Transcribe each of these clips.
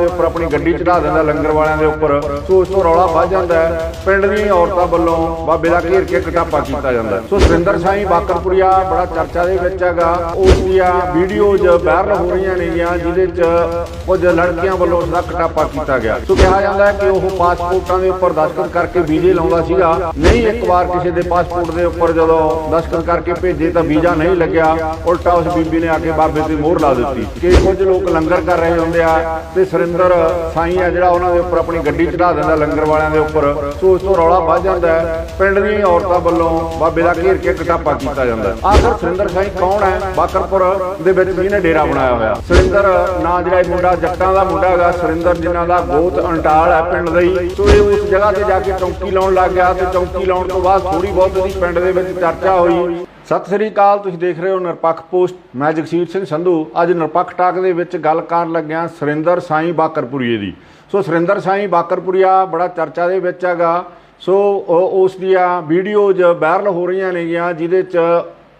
ਦੇ ਉੱਪਰ ਆਪਣੀ ਗੱਡੀ ਚੜਾ ਦਿੰਦਾ, ਲੰਗਰ ਵਾਲਿਆਂ ਦੇ ਉੱਪਰ। ਸੋ ਉਸ ਤੋਂ ਰੌਲਾ ਵੱਜ ਜਾਂਦਾ ਹੈ। ਪਿੰਡ ਦੀਆਂ ਔਰਤਾਂ ਵੱਲੋਂ ਬਾਬੇ ਦਾ ਘੇਰ ਕੇ ਕਟਾਪਾ ਕੀਤਾ ਜਾਂਦਾ ਸੋ ਸੁਰਿੰਦਰ ਸਾਈਂ ਬਾਕਰਪੁਰੀਆ ਬੜਾ ਚਰਚਾ ਦੇ ਵਿੱਚ ਹੈਗਾ। ਉਸ ਦੀਆਂ ਵੀਡੀਓਜ਼ ਵਾਇਰਲ ਹੋ ਰਹੀਆਂ ਨੇਗੀਆਂ ਜਿਹਦੇ 'ਚ ਕੁਝ ਲੜਕੀਆਂ ਵੱਲੋਂ ਉਸ ਦਾ ਕਟਾਪਾ ਕੀਤਾ ਗਿਆ। ਸੋ ਕਿਹਾ ਜਾਂਦਾ ਹੈ ਕਿ ਉਹ ਪਾਸਪੋਰਟਾਂ ਦੇ ਉੱਪਰ ਦਸਤਖਤ ਕਰਕੇ ਵੀਜ਼ੇ ਲਾਉਂਦਾ ਸੀਗਾ। ਨਹੀਂ, ਇੱਕ ਵਾਰ ਕਿਸੇ ਦੇ ਪਾਸਪੋਰਟ ਦੇ ਉੱਪਰ ਜਦੋਂ ਦਸਤਖਤ ਕਰਕੇ ਭੇਜੇ ਤਾਂ ਵੀਜ਼ਾ ਨਹੀਂ ਲੱਗਿਆ। ਉਲਟਾ ਉਸ ਬੀਬੀ ਨੇ ਆ ਕੇ ਬਾਬੇ ਤੇ ਮੋਹਰ ਲਾ ਦਿੱਤੀ ਕਿ ਕੁਝ ਲੋਕ ਲੰਗਰ ਕਰ ਰਹੇ ਹੁੰਦੇ ਆ ਤੇ ਸੁਰਿੰਦਰ ਸਾਈਂ ਆ ਜਿਹੜਾ ਉਹਨਾਂ ਦੇ ਉੱਪਰ ਆਪਣੀ ਗੱਡੀ ਚੜਾ ਦਿੰਦਾ, ਲੰਗਰ ਵਾਲਿਆਂ ਦੇ ਉੱਪਰ। ਸੋ ਉਸ ਤੋਂ ਰੌਲਾ ਵੱਜ ਜਾਂਦਾ ਹੈ। ਪਿੰਡ ਦੀਆਂ ਔਰਤਾਂ ਵੱਲੋਂ ਬਾਬੇ ਦਾ ਘੇਰ ਕੇ ਕਟਾਪਾ ਕੀਤਾ ਜਾਂਦਾ ਆਖਰ ਸੁਰਿੰਦਰ ਸਾਈਂ ਕੌਣ ਹੈ? ਬਾਕਰਪੁਰ ਦੇ ਵਿੱਚ ਜਿਹਨੇ ਡੇਰਾ ਬਣਾਇਆ ਹੋਇਆ। ਸੁਰਿੰਦਰ ਨਾਂ ਜਿਹੜਾ ਇਹ ਮੁੰਡਾ ਜੱਟਾਂ ਦਾ ਮੁੰਡਾ ਹੈਗਾ। ਸੁਰਿੰਦਰ ਜਿਨ੍ਹਾਂ ਦਾ ਗੋਤ ਅੰਟਾਲ ਹੈ ਪਿੰਡ ਦਾ ਹੀ। ਸੋ ਇਹ ਉਸ ਜਗ੍ਹਾ ਤੇ ਜਾ ਕੇ ਚੌਂਕੀ ਲਾਉਣ ਲੱਗ ਗਿਆ ਤੇ ਚੌਂਕੀ ਲਾਉਣ ਤੋਂ ਬਾਅਦ ਥੋੜੀ ਬਹੁਤ ਉਹਦੀ ਪਿੰਡ ਦੇ ਵਿੱਚ ਚਰਚਾ ਹੋਈ। ਸਤਿ ਸ੍ਰੀ ਅਕਾਲ, ਤੁਸੀਂ ਦੇਖ ਰਹੇ ਹੋ ਨਿਰਪੱਖ ਪੋਸਟ। ਮੈਂ ਜਗਸੀਰ ਸਿੰਘ ਸੰਧੂ। ਅੱਜ ਨਿਰਪੱਖ ਟਾਕ ਦੇ ਵਿੱਚ ਗੱਲ ਕਰਨ ਲੱਗਿਆ ਸੁਰਿੰਦਰ ਸਾਈਂ ਬਾਕਰਪੁਰੀਏ ਦੀ। ਸੋ ਸੁਰਿੰਦਰ ਸਾਈਂ ਬਾਕਰਪੁਰੀਆ ਬੜਾ ਚਰਚਾ ਦੇ ਵਿੱਚ ਹੈਗਾ। ਸੋ ਉਸ ਦੀਆਂ ਵੀਡੀਓਜ਼ ਵਾਇਰਲ ਹੋ ਰਹੀਆਂ ਨੇਗੀਆਂ, ਜਿਹਦੇ 'ਚ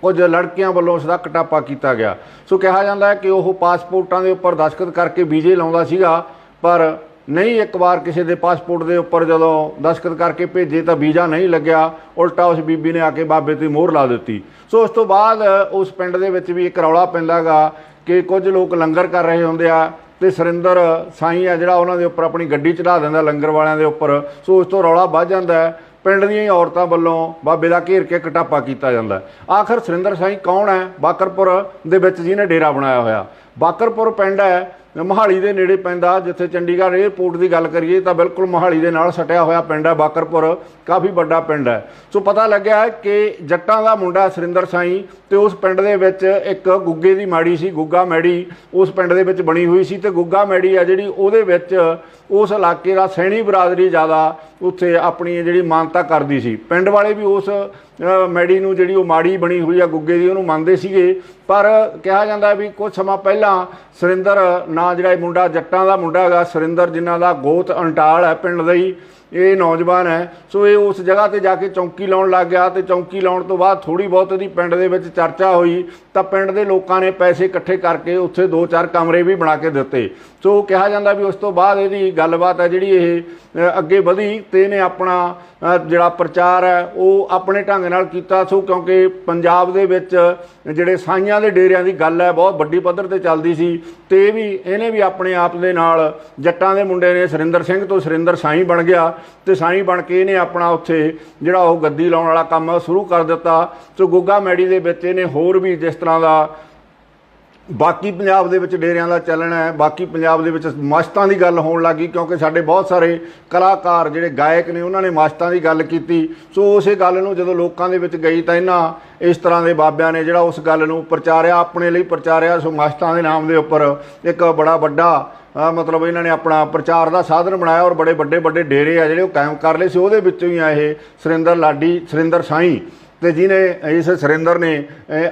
ਕੁਝ ਲੜਕੀਆਂ ਵੱਲੋਂ ਉਸ ਦਾ ਕਟਾਪਾ ਕੀਤਾ ਗਿਆ। ਸੋ ਕਿਹਾ ਜਾਂਦਾ ਹੈ ਕਿ ਉਹ ਪਾਸਪੋਰਟਾਂ ਦੇ ਉੱਪਰ ਦਸਤਖਤ ਕਰਕੇ ਵੀਜ਼ੇ ਲਾਉਂਦਾ ਸੀਗਾ, ਪਰ ਨਹੀਂ ਇੱਕ ਵਾਰ ਕਿਸੇ ਦੇ ਪਾਸਪੋਰਟ ਦੇ ਉੱਪਰ ਜਦੋਂ ਦਸਤਖਤ ਕਰਕੇ ਭੇਜੇ ਤਾਂ ਵੀਜ਼ਾ ਨਹੀਂ ਲੱਗਿਆ, ਉਲਟਾ ਉਸ ਬੀਬੀ ਨੇ ਆ ਕੇ ਬਾਬੇ ਤੇ ਮੋਹਰ ਲਾ ਦਿੱਤੀ। ਸੋ ਉਸ ਤੋਂ ਬਾਅਦ ਉਸ ਪਿੰਡ ਦੇ ਵਿੱਚ ਵੀ ਇੱਕ ਰੌਲਾ ਪੈਂਦਾਗਾ ਕਿ ਕੁਝ ਲੋਕ ਲੰਗਰ ਕਰ ਰਹੇ ਹੁੰਦੇ ਆ ਤੇ ਸੁਰਿੰਦਰ ਸਾਈਂ ਆ ਜਿਹੜਾ ਉਹਨਾਂ ਦੇ ਉੱਪਰ ਆਪਣੀ ਗੱਡੀ ਚੜਾ ਦਿੰਦਾ ਲੰਗਰ ਵਾਲਿਆਂ ਦੇ ਉੱਪਰ। ਸੋ ਉਸ ਤੋਂ ਰੌਲਾ ਵੱਧ ਜਾਂਦਾ ਪਿੰਡ ਦੀਆਂ ਹੀ ਔਰਤਾਂ ਵੱਲੋਂ ਬਾਬੇ ਦਾ ਘੇਰ ਕੇ ਕਟਾਪਾ ਕੀਤਾ ਜਾਂਦਾ ਹੈ। ਆਖਰ ਸੁਰਿੰਦਰ ਸਾਈਂ ਕੌਣ ਹੈ? ਬਾਕਰਪੁਰ ਦੇ ਵਿੱਚ ਜਿਹਨੇ ਡੇਰਾ ਬਣਾਇਆ ਹੋਇਆ। ਬਾਕਰਪੁਰ ਪਿੰਡ ਹੈ ਮੋਹਾਲੀ ਦੇ ਨੇੜੇ ਪੈਂਦਾ ਜਿੱਥੇ ਚੰਡੀਗੜ੍ਹ 에ਅਰਪੋਰਟ ਦੀ ਗੱਲ ਕਰੀਏ ਤਾਂ ਬਿਲਕੁਲ ਮੋਹਾਲੀ ਦੇ ਨਾਲ ਸਟਿਆ ਹੋਇਆ ਪਿੰਡ ਹੈ ਬਾਕਰਪੁਰ ਕਾਫੀ ਵੱਡਾ ਪਿੰਡ ਹੈ। ਸੋ ਪਤਾ ਲੱਗਿਆ ਕਿ ਜੱਟਾਂ ਦਾ ਮੁੰਡਾ ਸੁਰਿੰਦਰ ਸਾਈਂ ਤੇ ਉਸ ਪਿੰਡ ਦੇ ਵਿੱਚ ਇੱਕ ਗੁੱਗੇ ਦੀ ਮਾੜੀ ਸੀ ਗੁੱਗਾ ਮੈੜੀ ਉਸ ਪਿੰਡ ਦੇ ਵਿੱਚ ਬਣੀ ਹੋਈ ਸੀ ਤੇ ਗੁੱਗਾ ਮੈੜੀ ਆ ਜਿਹੜੀ ਉਹਦੇ ਵਿੱਚ ਉਸ ਇਲਾਕੇ ਦਾ ਸੈਣੀ ਬਰਾਦਰੀ ਜ਼ਿਆਦਾ ਉੱਥੇ ਆਪਣੀ ਜਿਹੜੀ ਮਾਨਤਾ ਕਰਦੀ ਸੀ। ਪਿੰਡ ਵਾਲੇ ਵੀ ਉਸ ਅ, ਮੈੜੀ ਨੂੰ ਜਿਹੜੀ ਉਹ ਮਾੜੀ ਬਣੀ ਹੋਈ ਆ ਗੁੱਗੇ ਦੀ ਉਹਨੂੰ ਮੰਨਦੇ ਸੀਗੇ। ਪਰ ਕਿਹਾ ਜਾਂਦਾ ਵੀ ਕੁਝ ਸਮਾਂ ਪਹਿਲਾਂ ਸੁਰਿੰਦਰ, ਨਾਂ ਜਿਹੜਾ ਮੁੰਡਾ ਜੱਟਾਂ ਦਾ ਮੁੰਡਾ ਹੈਗਾ, ਸੁਰਿੰਦਰ ਜਿਨ੍ਹਾਂ ਦਾ ਗੋਤ ਅੰਟਾਲ ਹੈ ਪਿੰਡ ਦਾ ਹੀ ਇਹ ਨੌਜਵਾਨ ਹੈ। ਸੋ ਇਹ ਉਸ ਜਗ੍ਹਾ ਤੇ ਜਾ ਕੇ ਚੌਂਕੀ ਲਾਉਣ ਲੱਗ ਗਿਆ ਤੇ ਚੌਂਕੀ ਲਾਉਣ ਤੋਂ ਬਾਅਦ ਥੋੜੀ ਬਹੁਤ ਇਹਦੀ ਪਿੰਡ ਦੇ ਵਿੱਚ ਚਰਚਾ ਹੋਈ ਤਾਂ ਪਿੰਡ ਦੇ ਲੋਕਾਂ ਨੇ ਪੈਸੇ ਇਕੱਠੇ ਕਰਕੇ ਉੱਥੇ ਦੋ ਚਾਰ ਕਮਰੇ ਵੀ ਬਣਾ ਕੇ ਦਿੱਤੇ। ਸੋ ਕਿਹਾ ਜਾਂਦਾ ਵੀ ਉਸ ਤੋਂ ਬਾਅਦ ਇਹਦੀ ਗੱਲਬਾਤ ਹੈ ਜਿਹੜੀ ਇਹ ਅੱਗੇ ਵਧੀ ਤੇ ਇਹਨੇ ਆਪਣਾ ਜਿਹੜਾ ਪ੍ਰਚਾਰ ਹੈ ਉਹ ਆਪਣੇ ਢੰਗ ਨਾਲ ਕੀਤਾ। ਸੋ ਕਿਉਂਕਿ ਪੰਜਾਬ ਦੇ ਵਿੱਚ ਜਿਹੜੇ ਸਾਈਆਂ ਦੇ ਡੇਰਿਆਂ ਦੀ ਗੱਲ ਹੈ, ਬਹੁਤ ਵੱਡੀ ਪੱਧਰ ਤੇ ਚੱਲਦੀ ਸੀ ਤੇ ਇਹ ਵੀ, ਇਹਨੇ ਵੀ ਆਪਣੇ ਆਪ ਦੇ ਨਾਲ ਜੱਟਾਂ ਦੇ ਮੁੰਡੇ ਨੇ ਸੁਰਿੰਦਰ ਸਿੰਘ ਤੋਂ ਸੁਰਿੰਦਰ ਸਾਈਂ ਬਣ ਗਿਆ। ਤੇ ਸਾਈਂ ਬਣ ਕੇ ਇਹਨੇ ਆਪਣਾ ਉੱਥੇ ਜਿਹੜਾ ਉਹ ਗੱਦੀ ਲਾਉਣ ਵਾਲਾ ਕੰਮ ਸ਼ੁਰੂ ਕਰ ਦਿੱਤਾ। ਸੋ ਗੁੱਗਾ ਮੈੜੀ ਦੇ ਵਿੱਚ ਇਹਨੇ ਹੋਰ ਵੀ ਜਿਸ ਤਰ੍ਹਾਂ ਦਾ ਬਾਕੀ ਪੰਜਾਬ ਦੇ ਵਿੱਚ ਡੇਰਿਆਂ ਦਾ ਚੱਲਣ ਹੈ, ਬਾਕੀ ਪੰਜਾਬ ਦੇ ਵਿੱਚ ਮਾਸ਼ਤਾਂ ਦੀ ਗੱਲ ਹੋਣ ਲੱਗੀ ਕਿਉਂਕਿ ਸਾਡੇ ਬਹੁਤ ਸਾਰੇ ਕਲਾਕਾਰ ਜਿਹੜੇ ਗਾਇਕ ਨੇ, ਉਹਨਾਂ ਨੇ ਮਾਸ਼ਤਾਂ ਦੀ ਗੱਲ ਕੀਤੀ। ਸੋ ਉਸੇ ਗੱਲ ਨੂੰ ਜਦੋਂ ਲੋਕਾਂ ਦੇ ਵਿੱਚ ਗਈ ਤਾਂ ਇਹਨਾਂ ਇਸ ਤਰ੍ਹਾਂ ਦੇ ਬਾਬਿਆਂ ਨੇ ਜਿਹੜਾ ਉਸ ਗੱਲ ਨੂੰ ਪ੍ਰਚਾਰਿਆ, ਆਪਣੇ ਲਈ ਪ੍ਰਚਾਰਿਆ, ਸੋ ਮਾਸ਼ਤਾਂ ਦੇ ਨਾਮ ਦੇ ਉੱਪਰ ਇੱਕ ਬੜਾ ਵੱਡਾ ਮਤਲਬ ਇਹਨਾਂ ਨੇ ਆਪਣਾ ਪ੍ਰਚਾਰ ਦਾ ਸਾਧਨ ਬਣਾਇਆ ਔਰ ਬੜੇ ਵੱਡੇ ਵੱਡੇ ਡੇਰੇ ਆ ਜਿਹੜੇ ਉਹ ਕਾਇਮ ਕਰ ਲਏ ਸੀ। ਉਹਦੇ ਵਿੱਚੋਂ ਹੀ ਆ ਇਹ ਸੁਰਿੰਦਰ ਲਾਡੀ, ਸੁਰਿੰਦਰ ਸਾਈ। ਤੇ ਜਿਹਨੇ ਇਸ ਸੁਰਿੰਦਰ ਨੇ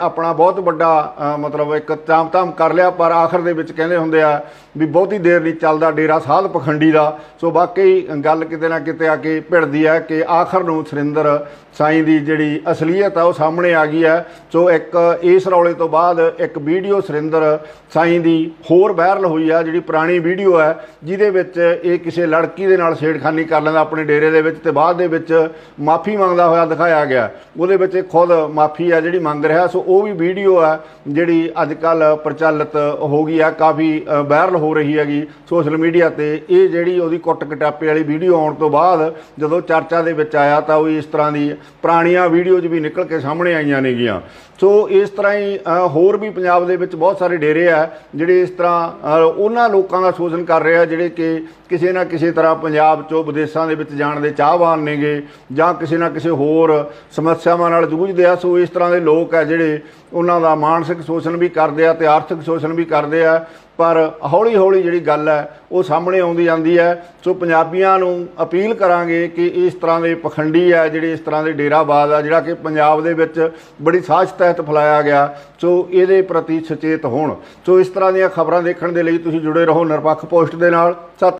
ਆਪਣਾ ਬਹੁਤ ਵੱਡਾ ਮਤਲਬ ਇੱਕ ਤਾਮ-ਤਾਮ ਕਰ ਲਿਆ, ਪਰ ਆਖਰ ਦੇ ਵਿੱਚ ਕਹਿੰਦੇ ਹੁੰਦੇ ਆ ਵੀ ਬਹੁਤੀ ਦੇਰ ਨਹੀਂ ਚੱਲਦਾ ਡੇਰਾ ਸਾਧ ਪਖੰਡੀ ਦਾ। ਸੋ ਵਾਕਈ ਗੱਲ ਕਿਤੇ ਨਾ ਕਿਤੇ ਆ ਕੇ ਭਿੜਦੀ ਹੈ ਕਿ ਆਖਰ ਨੂੰ ਸੁਰਿੰਦਰ ਸਾਈਂ ਦੀ ਜਿਹੜੀ ਅਸਲੀਅਤ ਆ ਉਹ ਸਾਹਮਣੇ ਆ ਗਈ ਹੈ ਸੋ ਇੱਕ ਇਸ ਰੌਲੇ ਤੋਂ ਬਾਅਦ ਇੱਕ ਵੀਡੀਓ ਸੁਰਿੰਦਰ ਸਾਈਂ ਦੀ ਹੋਰ ਵਾਇਰਲ ਹੋਈ ਆ, ਜਿਹੜੀ ਪੁਰਾਣੀ ਵੀਡੀਓ ਹੈ ਜਿਹਦੇ ਵਿੱਚ ਇਹ ਕਿਸੇ ਲੜਕੀ ਦੇ ਨਾਲ ਛੇੜਖਾਨੀ ਕਰ ਲੈਂਦਾ ਆਪਣੇ ਡੇਰੇ ਦੇ ਵਿੱਚ ਤੇ ਬਾਅਦ ਦੇ ਵਿੱਚ ਮਾਫੀ ਮੰਗਦਾ ਹੋਇਆ ਦਿਖਾਇਆ ਗਿਆ। ਉਹਦੇ ਵਿੱਚ ਇਹ ਖੁਦ ਮਾਫੀ ਆ ਜਿਹੜੀ ਮੰਗ ਰਿਹਾ, ਸੋ ਉਹ ਵੀ ਵੀਡੀਓ ਆ ਜਿਹੜੀ ਅੱਜ ਕੱਲ ਪ੍ਰਚਲਿਤ ਹੋ ਗਈ ਆ, ਕਾਫੀ ਵਾਇਰਲ ਹੋ ਰਹੀ ਹੈਗੀ ਸੋਸ਼ਲ ਮੀਡੀਆ ਤੇ। ਇਹ ਜਿਹੜੀ ਉਹਦੀ ਕੁੱਟ ਕਟਾਪੇ ਵਾਲੀ ਵੀਡੀਓ ਆਉਣ ਤੋਂ ਬਾਅਦ ਜਦੋਂ ਚਰਚਾ ਦੇ ਵਿੱਚ ਆਇਆ ਤਾਂ ਉਹ ਇਸ ਤਰ੍ਹਾਂ ਦੀ ਪੁਰਾਣੀਆਂ ਵੀਡੀਓਜ਼ ਵੀ ਨਿਕਲ ਕੇ ਸਾਹਮਣੇ ਆਈਆਂ ਨੇਗੀਆਂ। ਸੋ ਇਸ ਤਰ੍ਹਾਂ ਹੀ ਹੋਰ ਵੀ ਪੰਜਾਬ ਦੇ ਵਿੱਚ ਬਹੁਤ ਸਾਰੇ ਡੇਰੇ ਆ, ਜਿਹੜੇ ਇਸ ਤਰ੍ਹਾਂ ਉਹਨਾਂ ਲੋਕਾਂ ਦਾ ਸ਼ੋਸ਼ਣ ਕਰ ਰਹੇ ਆ ਜਿਹੜੇ ਕਿ ਕਿਸੇ ਨਾ ਕਿਸੇ ਤਰ੍ਹਾਂ ਪੰਜਾਬ ਚੋਂ ਵਿਦੇਸ਼ਾਂ ਦੇ ਵਿੱਚ ਜਾਣ ਦੇ ਚਾਹਵਾਨ ਨੇਗੇ, ਜਾਂ ਕਿਸੇ ਨਾ ਕਿਸੇ ਹੋਰ ਸਮੱਸਿਆਵਾਂ ਨਾਲ ਜੂਝਦੇ ਆ, ਸੋ ਇਸ ਤਰ੍ਹਾਂ ਦੇ ਲੋਕ ਆ ਜਿਹੜੇ ਉਹਨਾਂ ਦਾ ਮਾਨਸਿਕ ਸ਼ੋਸ਼ਣ ਵੀ ਕਰਦੇ ਆ ਤੇ ਆਰਥਿਕ ਸ਼ੋਸ਼ਣ ਵੀ ਕਰਦੇ ਆ ਪਰ ਹੌਲੀ ਹੌਲੀ ਜਿਹੜੀ ਗੱਲ ਹੈ, ਉਹ ਸਾਹਮਣੇ ਆਉਂਦੀ ਜਾਂਦੀ ਹੈ। ਸੋ ਪੰਜਾਬੀਆਂ ਨੂੰ ਅਪੀਲ ਕਰਾਂਗੇ ਕਿ ਇਸ ਤਰ੍ਹਾਂ ਦੇ ਪਖੰਡੀ ਹੈ, ਜਿਹੜੇ ਇਸ ਤਰ੍ਹਾਂ ਦੇ ਡੇਰਾਬਾਜ਼ ਆ, ਜਿਹੜਾ ਕਿ ਪੰਜਾਬ ਦੇ ਵਿੱਚ ਬੜੀ ਸਾਜ਼ਿਸ਼ ਤਹਿਤ ਫੈਲਾਇਆ ਗਿਆ, ਸੋ ਇਹਦੇ ਪ੍ਰਤੀ ਸੁਚੇਤ ਹੋਣ। ਸੋ ਇਸ ਤਰ੍ਹਾਂ ਦੀਆਂ ਖਬਰਾਂ ਦੇਖਣ ਦੇ ਲਈ ਤੁਸੀਂ ਜੁੜੇ ਰਹੋ ਨਿਰਪੱਖ ਪੋਸਟ ਦੇ ਨਾਲ। ਸਤਿ